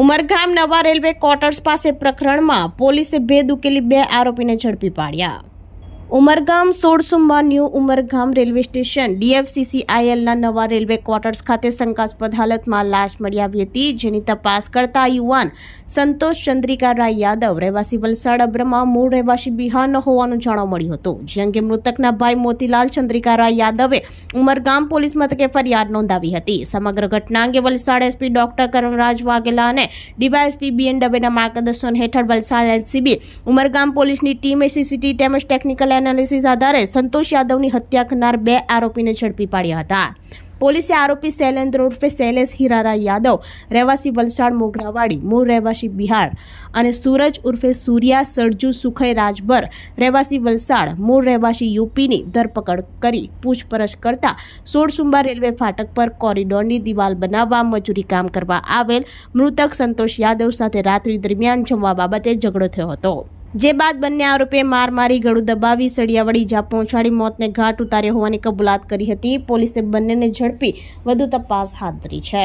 ઉમરગામ નવા railway quarters પાસે પ્રકરણમાં પોલીસે ભેદ ઉકેલી બે આરોપીને ઝડપી પાડ્યા. Umargam Solsumba new Umargam railway station ડીએફસીસીઆઈએલના નવા રેલવે ક્વાર્ટર્સ ખાતે શંકાસ્પદ હાલતમાં લાશ મળી આવી હતી, જેની તપાસ કરતા યુવાન સંતોષ ચંદ્રિકા રાય યાદવ રહેવાસી વલસાડ અબ્રમાં મૂળ રહેવાસી બિહારનો હોવાનું જાણવા મળ્યું હતું. જે અંગે મૃતકના ભાઈ મોતીલાલ ચંદ્રિકા રાય યાદવે ઉમરગામ પોલીસ મથકે ફરિયાદ નોંધાવી હતી. સમગ્ર ઘટના અંગે વલસાડ એસપી ડોક્ટર કરણરાજ વાઘેલા અને ડીવાયએસપી બીએન દવેના માર્ગદર્શન હેઠળ વલસાડ એલસીબી ઉમરગામ પોલીસની ટીમે સીસીટી તેમજ ટેકનિકલ એનાલિસિસ આધારે સંતોષ યાદવની હત્યા કરનાર બે આરોપીને ઝડપી પાડ્યા હતા. પોલીસે આરોપી શૈલેન્દ્ર ઉર્ફે શૈલેષ હિરારા યાદવ, રહેવાસી વલસાડ મોગરાવાડી, મૂળ રહેવાસી બિહાર અને સૂરજ ઉર્ફે સૂર્યા સરજુ સુખઈ રાજભર, રહેવાસી વલસાડ, મૂળ રહેવાસી યુપીની ધરપકડ કરી પૂછપરછ કરતા સોળસુંબા રેલવે ફાટક પર કોરિડોરની દિવાલ બનાવવા મજૂરી કામ કરવા આવેલ મૃતક સંતોષ યાદવ સાથે રાત્રિ દરમિયાન જમવા બાબતે ઝઘડો થયો હતો. જે બાદ બંને આરોપીએ માર મારી ગળું દબાવી સળિયાવડી ઈજા પહોંચાડી મોતને ઘાટ ઉતાર્યા હોવાની કબૂલાત કરી હતી. પોલીસે બંનેને ઝડપી વધુ તપાસ હાથ ધરી છે.